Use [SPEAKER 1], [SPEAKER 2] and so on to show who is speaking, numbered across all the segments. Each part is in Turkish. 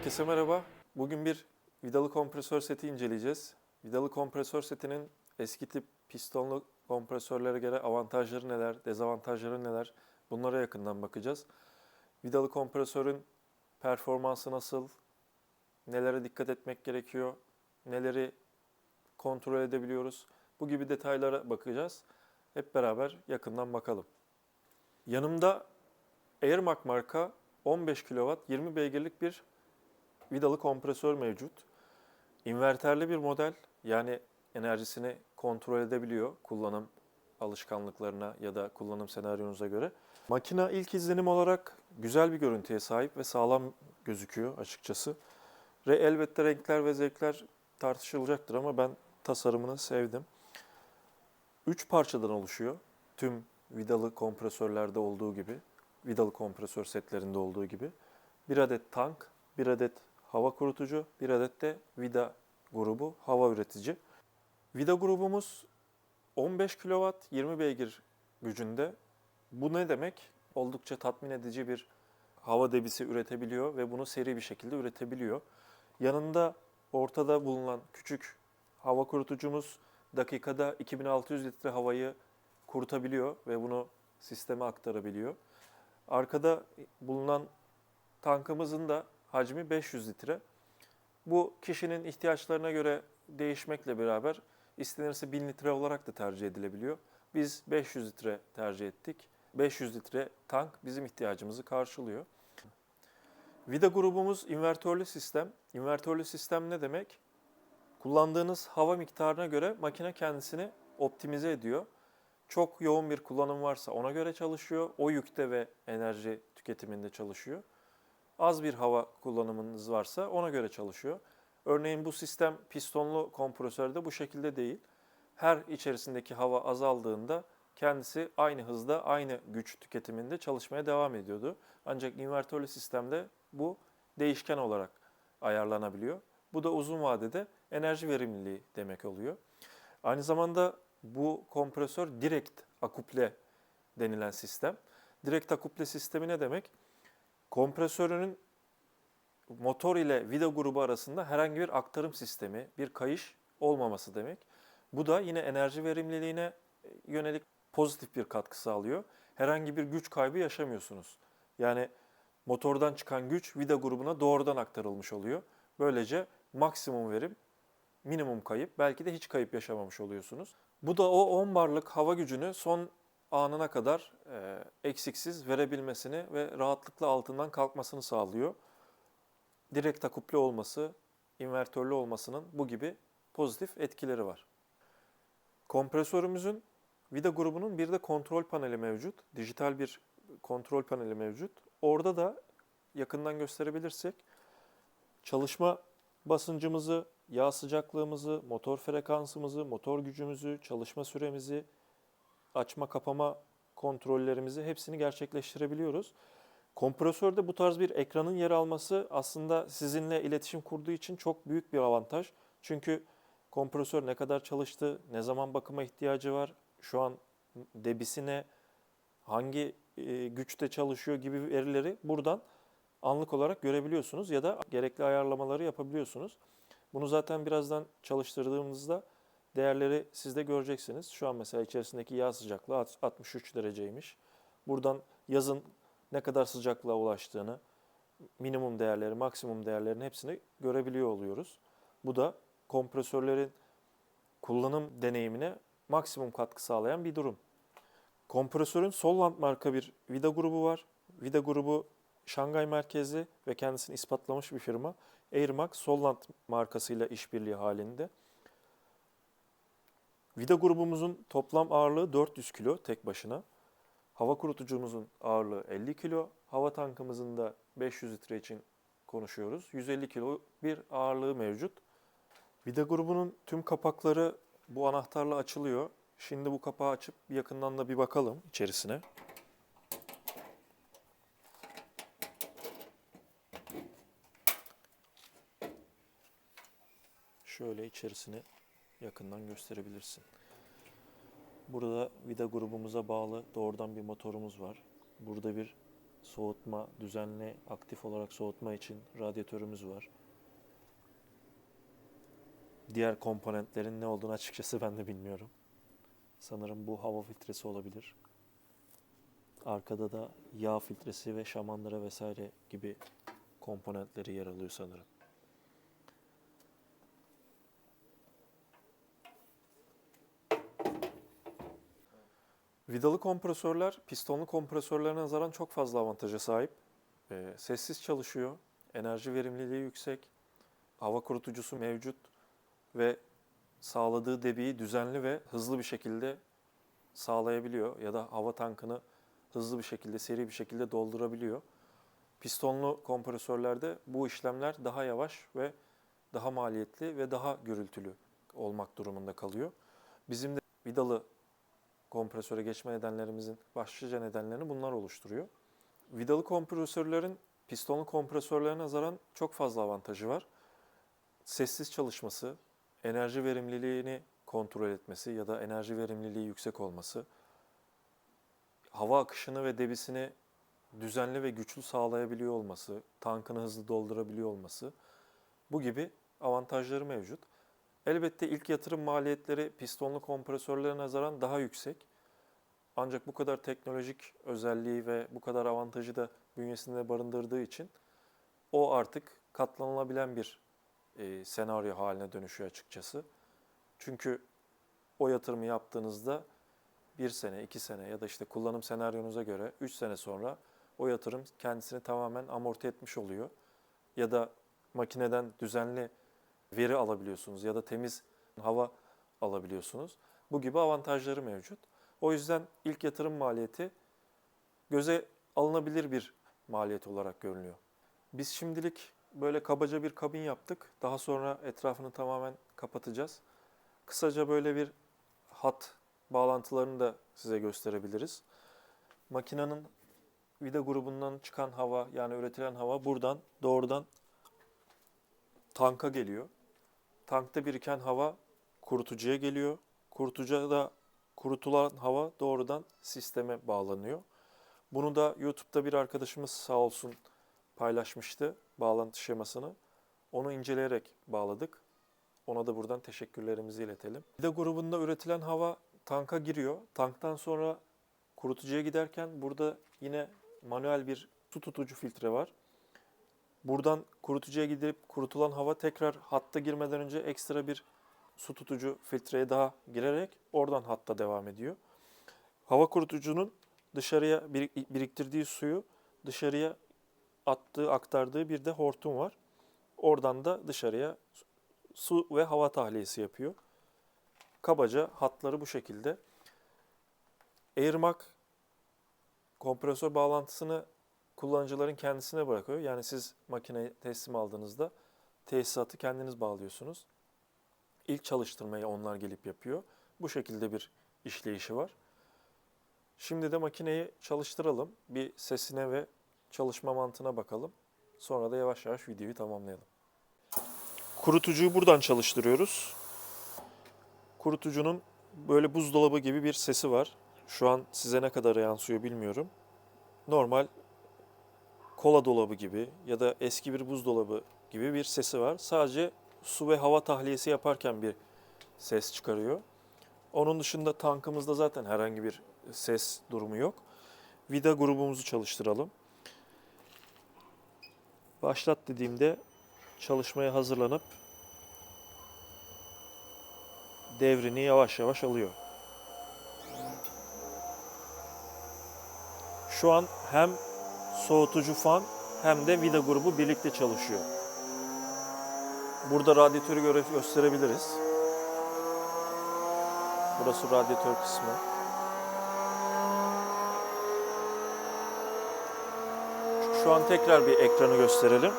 [SPEAKER 1] Herkese merhaba. Bugün bir vidalı kompresör seti inceleyeceğiz. Vidalı kompresör setinin eski tip pistonlu kompresörlere göre avantajları neler, dezavantajları neler bunlara yakından bakacağız. Vidalı kompresörün performansı nasıl, nelere dikkat etmek gerekiyor, neleri kontrol edebiliyoruz bu gibi detaylara bakacağız. Hep beraber yakından bakalım. Yanımda Airmac marka 15 kW 20 beygirlik bir vidalı kompresör mevcut. İnverterli bir model yani enerjisini kontrol edebiliyor kullanım alışkanlıklarına ya da kullanım senaryonuza göre. Makina ilk izlenim olarak güzel bir görüntüye sahip ve sağlam gözüküyor açıkçası. Ve elbette renkler ve zevkler tartışılacaktır ama ben tasarımını sevdim. Üç parçadan oluşuyor. Tüm vidalı kompresörlerde olduğu gibi, vidalı kompresör setlerinde olduğu gibi. Bir adet tank, bir adet hava kurutucu, bir adet de vida grubu hava üretici. Vida grubumuz 15 kW 20 beygir gücünde. Bu ne demek? Oldukça tatmin edici bir hava debisi üretebiliyor ve bunu seri bir şekilde üretebiliyor. Yanında ortada bulunan küçük hava kurutucumuz dakikada 2600 litre havayı kurutabiliyor ve bunu sisteme aktarabiliyor. Arkada bulunan tankımızın da hacmi 500 litre. Bu kişinin ihtiyaçlarına göre değişmekle beraber istenirse 1000 litre olarak da tercih edilebiliyor. Biz 500 litre tercih ettik. 500 litre tank bizim ihtiyacımızı karşılıyor. Vida grubumuz invertörlü sistem. İnvertörlü sistem ne demek? Kullandığınız hava miktarına göre makine kendisini optimize ediyor. Çok yoğun bir kullanım varsa ona göre çalışıyor. O yükte ve enerji tüketiminde çalışıyor. Az bir hava kullanımınız varsa ona göre çalışıyor. Örneğin bu sistem pistonlu kompresörde bu şekilde değil. Her içerisindeki hava azaldığında kendisi aynı hızda, aynı güç tüketiminde çalışmaya devam ediyordu. Ancak invertörlü sistemde bu değişken olarak ayarlanabiliyor. Bu da uzun vadede enerji verimliliği demek oluyor. Aynı zamanda bu kompresör direkt akuple denilen sistem. Direkt akuple sistemi ne demek? Kompresörünün motor ile vida grubu arasında herhangi bir aktarım sistemi, bir kayış olmaması demek. Bu da yine enerji verimliliğine yönelik pozitif bir katkı sağlıyor. Herhangi bir güç kaybı yaşamıyorsunuz. Yani motordan çıkan güç vida grubuna doğrudan aktarılmış oluyor. Böylece maksimum verim, minimum kayıp, belki de hiç kayıp yaşamamış oluyorsunuz. Bu da o 10 barlık hava gücünü son anına kadar e, eksiksiz verebilmesini ve rahatlıkla altından kalkmasını sağlıyor. Direkt akuple olması, invertörlü olmasının bu gibi pozitif etkileri var. Kompresörümüzün vida grubunun bir de kontrol paneli mevcut. Dijital bir kontrol paneli mevcut. Orada da yakından gösterebilirsek çalışma basıncımızı, yağ sıcaklığımızı, motor frekansımızı, motor gücümüzü, çalışma süremizi, açma kapama kontrollerimizi hepsini gerçekleştirebiliyoruz. Kompresörde bu tarz bir ekranın yer alması aslında sizinle iletişim kurduğu için çok büyük bir avantaj. Çünkü kompresör ne kadar çalıştı, ne zaman bakıma ihtiyacı var, şu an debisine hangi e, güçte çalışıyor gibi verileri buradan anlık olarak görebiliyorsunuz ya da gerekli ayarlamaları yapabiliyorsunuz. Bunu zaten birazdan çalıştırdığımızda değerleri siz de göreceksiniz. Şu an mesela içerisindeki yağ sıcaklığı 63 dereceymiş. Buradan yazın ne kadar sıcaklığa ulaştığını, minimum değerleri, maksimum değerlerin hepsini görebiliyor oluyoruz. Bu da kompresörlerin kullanım deneyimine maksimum katkı sağlayan bir durum. Kompresörün Solland marka bir vida grubu var. Vida grubu Şangay merkezli ve kendisini ispatlamış bir firma. Airmax Solland markasıyla işbirliği halinde. Vida grubumuzun toplam ağırlığı 400 kilo tek başına. Hava kurutucumuzun ağırlığı 50 kilo. Hava tankımızın da 500 litre için konuşuyoruz. 150 kilo bir ağırlığı mevcut. Vida grubunun tüm kapakları bu anahtarla açılıyor. Şimdi bu kapağı açıp yakından da bir bakalım içerisine. Şöyle içerisini yakından gösterebilirsin. Burada vida grubumuza bağlı doğrudan bir motorumuz var. Burada bir soğutma, düzenli aktif olarak soğutma için radyatörümüz var. Diğer komponentlerin ne olduğunu açıkçası ben de bilmiyorum. Sanırım bu hava filtresi olabilir. Arkada da yağ filtresi ve şamandıra vesaire gibi komponentleri yer alıyor sanırım. Vidalı kompresörler pistonlu kompresörlerine nazaran çok fazla avantaja sahip. Ee, sessiz çalışıyor, enerji verimliliği yüksek, hava kurutucusu mevcut ve sağladığı debiyi düzenli ve hızlı bir şekilde sağlayabiliyor ya da hava tankını hızlı bir şekilde, seri bir şekilde doldurabiliyor. Pistonlu kompresörlerde bu işlemler daha yavaş ve daha maliyetli ve daha gürültülü olmak durumunda kalıyor. Bizim de vidalı kompresöre geçme nedenlerimizin başlıca nedenlerini bunlar oluşturuyor. Vidalı kompresörlerin pistonlu kompresörlere nazaran çok fazla avantajı var. Sessiz çalışması, enerji verimliliğini kontrol etmesi ya da enerji verimliliği yüksek olması, hava akışını ve debisini düzenli ve güçlü sağlayabiliyor olması, tankını hızlı doldurabiliyor olması bu gibi avantajları mevcut. Elbette ilk yatırım maliyetleri pistonlu kompresörlere nazaran daha yüksek. Ancak bu kadar teknolojik özelliği ve bu kadar avantajı da bünyesinde barındırdığı için o artık katlanılabilen bir e, senaryo haline dönüşüyor açıkçası. Çünkü o yatırımı yaptığınızda bir sene, iki sene ya da işte kullanım senaryonuza göre üç sene sonra o yatırım kendisini tamamen amorti etmiş oluyor. Ya da makineden düzenli veri alabiliyorsunuz ya da temiz hava alabiliyorsunuz. Bu gibi avantajları mevcut. O yüzden ilk yatırım maliyeti göze alınabilir bir maliyet olarak görünüyor. Biz şimdilik böyle kabaca bir kabin yaptık. Daha sonra etrafını tamamen kapatacağız. Kısaca böyle bir hat bağlantılarını da size gösterebiliriz. Makinenin vida grubundan çıkan hava yani üretilen hava buradan doğrudan tanka geliyor. Tankta biriken hava kurutucuya geliyor. Kurutucuya da kurutulan hava doğrudan sisteme bağlanıyor. Bunu da YouTube'da bir arkadaşımız sağ olsun paylaşmıştı bağlantı şemasını. Onu inceleyerek bağladık. Ona da buradan teşekkürlerimizi iletelim. Vida grubunda üretilen hava tanka giriyor. Tanktan sonra kurutucuya giderken burada yine manuel bir su tutucu filtre var. Buradan kurutucuya gidip kurutulan hava tekrar hatta girmeden önce ekstra bir su tutucu filtreye daha girerek oradan hatta devam ediyor. Hava kurutucunun dışarıya birik- biriktirdiği suyu dışarıya attığı, aktardığı bir de hortum var. Oradan da dışarıya su ve hava tahliyesi yapıyor. Kabaca hatları bu şekilde. Airmac kompresör bağlantısını kullanıcıların kendisine bırakıyor. Yani siz makineyi teslim aldığınızda tesisatı kendiniz bağlıyorsunuz. İlk çalıştırmayı onlar gelip yapıyor. Bu şekilde bir işleyişi var. Şimdi de makineyi çalıştıralım. Bir sesine ve çalışma mantığına bakalım. Sonra da yavaş yavaş videoyu tamamlayalım. Kurutucuyu buradan çalıştırıyoruz. Kurutucunun böyle buzdolabı gibi bir sesi var. Şu an size ne kadar yansıyor bilmiyorum. Normal kola dolabı gibi ya da eski bir buzdolabı gibi bir sesi var. Sadece su ve hava tahliyesi yaparken bir ses çıkarıyor. Onun dışında tankımızda zaten herhangi bir ses durumu yok. Vida grubumuzu çalıştıralım. Başlat dediğimde çalışmaya hazırlanıp devrini yavaş yavaş alıyor. Şu an hem soğutucu fan hem de vida grubu birlikte çalışıyor. Burada radyatörü göre gösterebiliriz. Burası radyatör kısmı. Şu an tekrar bir ekranı gösterelim.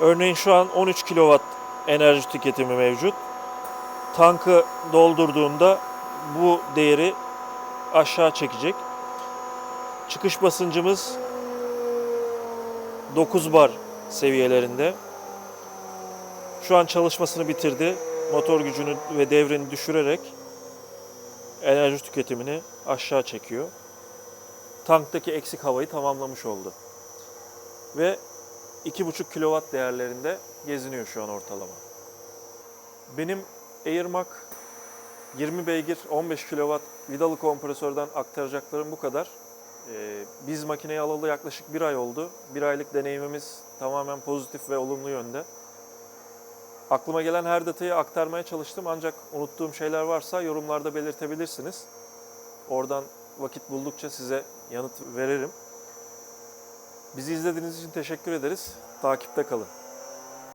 [SPEAKER 1] Örneğin şu an 13 kW enerji tüketimi mevcut. Tankı doldurduğunda bu değeri aşağı çekecek. Çıkış basıncımız 9 bar seviyelerinde. Şu an çalışmasını bitirdi. Motor gücünü ve devrini düşürerek enerji tüketimini aşağı çekiyor. tanktaki eksik havayı tamamlamış oldu. Ve 2,5 kW değerlerinde geziniyor şu an ortalama. Benim Airmac 20 beygir 15 kW vidalı kompresörden aktaracaklarım bu kadar. Ee, biz makineyi alalı yaklaşık bir ay oldu. Bir aylık deneyimimiz tamamen pozitif ve olumlu yönde. Aklıma gelen her detayı aktarmaya çalıştım ancak unuttuğum şeyler varsa yorumlarda belirtebilirsiniz. Oradan vakit buldukça size yanıt veririm. Bizi izlediğiniz için teşekkür ederiz. Takipte kalın.